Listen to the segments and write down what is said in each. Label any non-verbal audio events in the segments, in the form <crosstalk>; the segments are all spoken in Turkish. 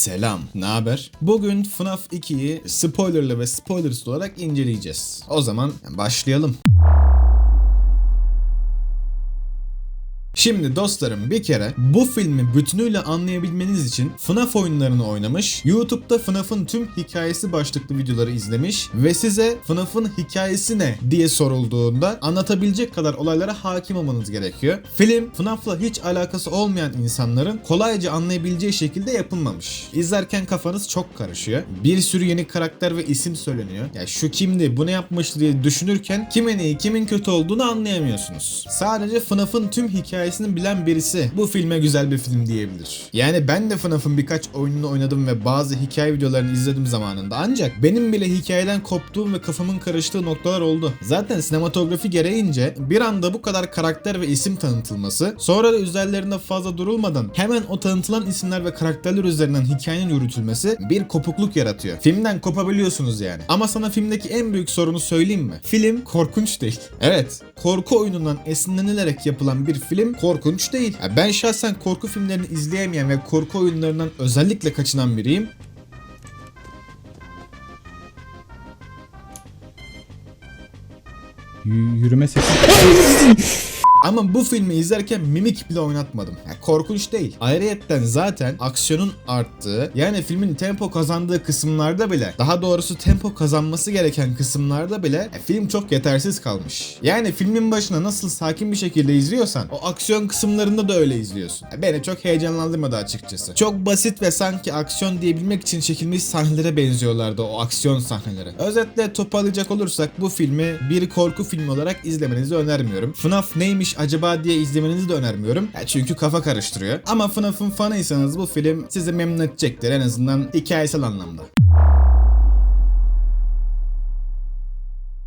Selam, ne haber? Bugün FNAF 2'yi spoilerlı ve spoilersız olarak inceleyeceğiz. O zaman başlayalım. Şimdi dostlarım bir kere bu filmi bütünüyle anlayabilmeniz için FNAF oyunlarını oynamış, YouTube'da FNAF'ın tüm hikayesi başlıklı videoları izlemiş ve size FNAF'ın hikayesi ne diye sorulduğunda anlatabilecek kadar olaylara hakim olmanız gerekiyor. Film FNAF'la hiç alakası olmayan insanların kolayca anlayabileceği şekilde yapılmamış. İzlerken kafanız çok karışıyor. Bir sürü yeni karakter ve isim söyleniyor. Ya şu kimdi, bu ne yapmıştı diye düşünürken kimin iyi, kimin kötü olduğunu anlayamıyorsunuz. Sadece FNAF'ın tüm hikayesini bilen birisi bu filme güzel bir film diyebilir. Yani ben de FNAF'ın birkaç oyununu oynadım ve bazı hikaye videolarını izledim zamanında. Ancak benim bile hikayeden koptuğum ve kafamın karıştığı noktalar oldu. Zaten sinematografi gereğince bir anda bu kadar karakter ve isim tanıtılması, sonra da üzerlerinde fazla durulmadan hemen o tanıtılan isimler ve karakterler üzerinden hikayenin yürütülmesi bir kopukluk yaratıyor. Filmden kopabiliyorsunuz yani. Ama sana filmdeki en büyük sorunu söyleyeyim mi? Film korkunç değil. Evet, korku oyunundan esinlenilerek yapılan bir film korkunç değil. Ya Ben şahsen korku filmlerini izleyemeyen ve korku oyunlarından özellikle kaçınan biriyim. Y- yürüme sesi. <laughs> Ama bu filmi izlerken mimik bile oynatmadım. Ya korkunç değil. Ayrıyetten zaten aksiyonun arttığı yani filmin tempo kazandığı kısımlarda bile daha doğrusu tempo kazanması gereken kısımlarda bile e, film çok yetersiz kalmış. Yani filmin başına nasıl sakin bir şekilde izliyorsan o aksiyon kısımlarında da öyle izliyorsun. Beni çok heyecanlandırmadı açıkçası. Çok basit ve sanki aksiyon diyebilmek için çekilmiş sahnelere benziyorlardı o aksiyon sahneleri. Özetle toparlayacak olursak bu filmi bir korku filmi olarak izlemenizi önermiyorum. FNAF neymiş acaba diye izlemenizi de önermiyorum. Ya çünkü kafa karıştırıyor. Ama FNAF'ın fanıysanız bu film sizi memnun edecektir en azından hikayesel anlamda.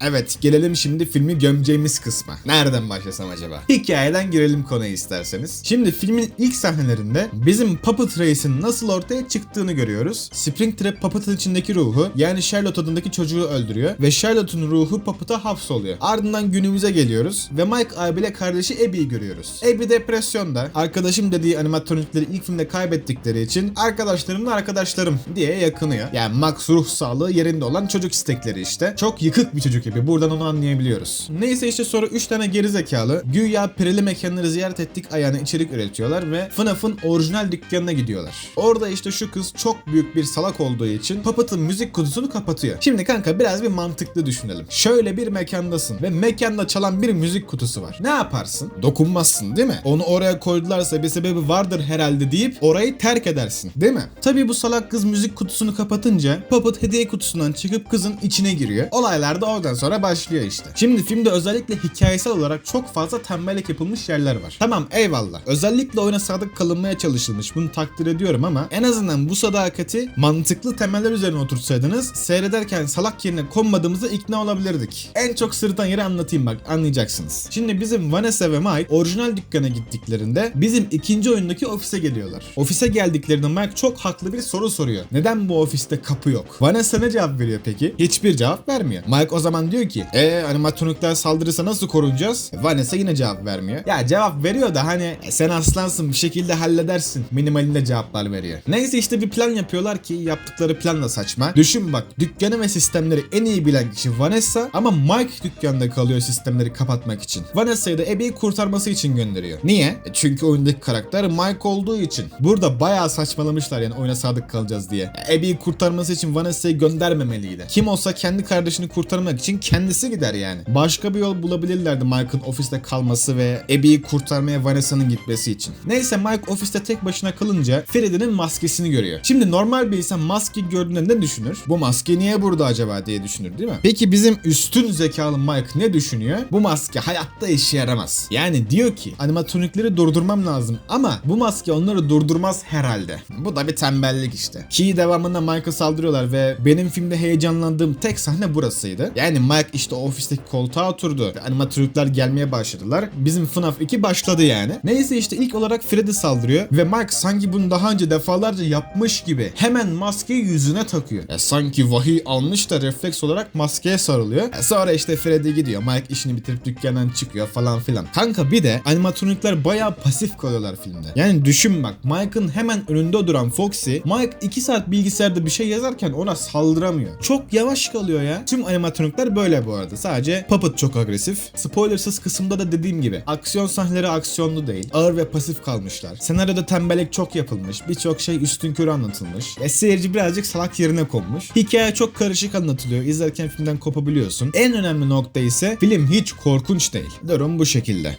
Evet gelelim şimdi filmi gömeceğimiz kısma. Nereden başlasam acaba? Hikayeden girelim konuya isterseniz. Şimdi filmin ilk sahnelerinde bizim Puppet Race'in nasıl ortaya çıktığını görüyoruz. Springtrap Puppet'ın içindeki ruhu yani Charlotte adındaki çocuğu öldürüyor ve Charlotte'un ruhu Puppet'a hapsoluyor. Ardından günümüze geliyoruz ve Mike abiyle kardeşi Abby'yi görüyoruz. Abby depresyonda. Arkadaşım dediği animatronikleri ilk filmde kaybettikleri için arkadaşlarımla arkadaşlarım diye yakınıyor. Yani Max ruh sağlığı yerinde olan çocuk istekleri işte. Çok yıkık bir çocuk gibi. Buradan onu anlayabiliyoruz. Neyse işte sonra 3 tane gerizekalı güya perili mekanları ziyaret ettik ayağına içerik üretiyorlar ve FNAF'ın orijinal dükkanına gidiyorlar. Orada işte şu kız çok büyük bir salak olduğu için Puppet'ın müzik kutusunu kapatıyor. Şimdi kanka biraz bir mantıklı düşünelim. Şöyle bir mekandasın ve mekanda çalan bir müzik kutusu var. Ne yaparsın? Dokunmazsın değil mi? Onu oraya koydularsa bir sebebi vardır herhalde deyip orayı terk edersin. Değil mi? Tabii bu salak kız müzik kutusunu kapatınca Puppet hediye kutusundan çıkıp kızın içine giriyor. Olaylar da oradan sonra başlıyor işte. Şimdi filmde özellikle hikayesel olarak çok fazla tembellik yapılmış yerler var. Tamam eyvallah. Özellikle oyuna sadık kalınmaya çalışılmış. Bunu takdir ediyorum ama en azından bu sadakati mantıklı temeller üzerine oturtsaydınız seyrederken salak yerine konmadığımıza ikna olabilirdik. En çok sırıtan yeri anlatayım bak anlayacaksınız. Şimdi bizim Vanessa ve Mike orijinal dükkana gittiklerinde bizim ikinci oyundaki ofise geliyorlar. Ofise geldiklerinde Mike çok haklı bir soru soruyor. Neden bu ofiste kapı yok? Vanessa ne cevap veriyor peki? Hiçbir cevap vermiyor. Mike o zaman diyor ki eee animatronikler saldırırsa nasıl korunacağız? Vanessa yine cevap vermiyor. Ya cevap veriyor da hani "E, sen aslansın bir şekilde halledersin minimalinde cevaplar veriyor. Neyse işte bir plan yapıyorlar ki yaptıkları plan da saçma. Düşün bak dükkanı ve sistemleri en iyi bilen kişi Vanessa ama Mike dükkanda kalıyor sistemleri kapatmak için. Vanessa'yı da Abby'yi kurtarması için gönderiyor. Niye? E çünkü oyundaki karakter Mike olduğu için. Burada bayağı saçmalamışlar yani oyuna sadık kalacağız diye. E, Abby'yi kurtarması için Vanessa'yı göndermemeliydi. Kim olsa kendi kardeşini kurtarmak için kendisi gider yani. Başka bir yol bulabilirlerdi Mike'ın ofiste kalması ve Abby'yi kurtarmaya Vanessa'nın gitmesi için. Neyse Mike ofiste tek başına kalınca Freddy'nin maskesini görüyor. Şimdi normal bir insan maskeyi gördüğünde ne düşünür? Bu maske niye burada acaba diye düşünür değil mi? Peki bizim üstün zekalı Mike ne düşünüyor? Bu maske hayatta işe yaramaz. Yani diyor ki animatronikleri durdurmam lazım ama bu maske onları durdurmaz herhalde. Bu da bir tembellik işte. Ki devamında Mike'a saldırıyorlar ve benim filmde heyecanlandığım tek sahne burasıydı. Yani Mike işte ofisteki koltuğa oturdu. Ve animatörlükler gelmeye başladılar. Bizim FNAF 2 başladı yani. Neyse işte ilk olarak Freddy saldırıyor ve Mike sanki bunu daha önce defalarca yapmış gibi hemen maskeyi yüzüne takıyor. Ya sanki vahiy almış da refleks olarak maskeye sarılıyor. Ya sonra işte Freddy gidiyor. Mike işini bitirip dükkandan çıkıyor falan filan. Kanka bir de animatronikler bayağı pasif kalıyorlar filmde. Yani düşün bak Mike'ın hemen önünde duran Foxy, Mike 2 saat bilgisayarda bir şey yazarken ona saldıramıyor. Çok yavaş kalıyor ya. Tüm animatronikler böyle bu arada. Sadece Puppet çok agresif. Spoilersız kısımda da dediğim gibi aksiyon sahneleri aksiyonlu değil. Ağır ve pasif kalmışlar. Senaryoda tembellik çok yapılmış. Birçok şey üstünkörü anlatılmış. Ve seyirci birazcık salak yerine konmuş. Hikaye çok karışık anlatılıyor. İzlerken filmden kopabiliyorsun. En önemli nokta ise film hiç korkunç değil. Durum bu şekilde.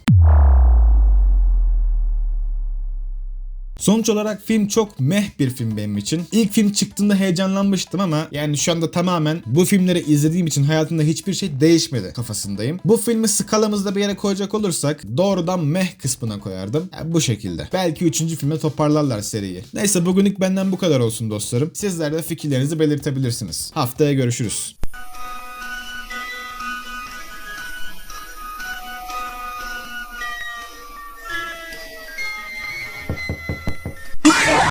Sonuç olarak film çok meh bir film benim için. İlk film çıktığında heyecanlanmıştım ama yani şu anda tamamen bu filmleri izlediğim için hayatımda hiçbir şey değişmedi kafasındayım. Bu filmi skalamızda bir yere koyacak olursak doğrudan meh kısmına koyardım. Yani bu şekilde. Belki 3. filme toparlarlar seriyi. Neyse bugünlük benden bu kadar olsun dostlarım. Sizler de fikirlerinizi belirtebilirsiniz. Haftaya görüşürüz.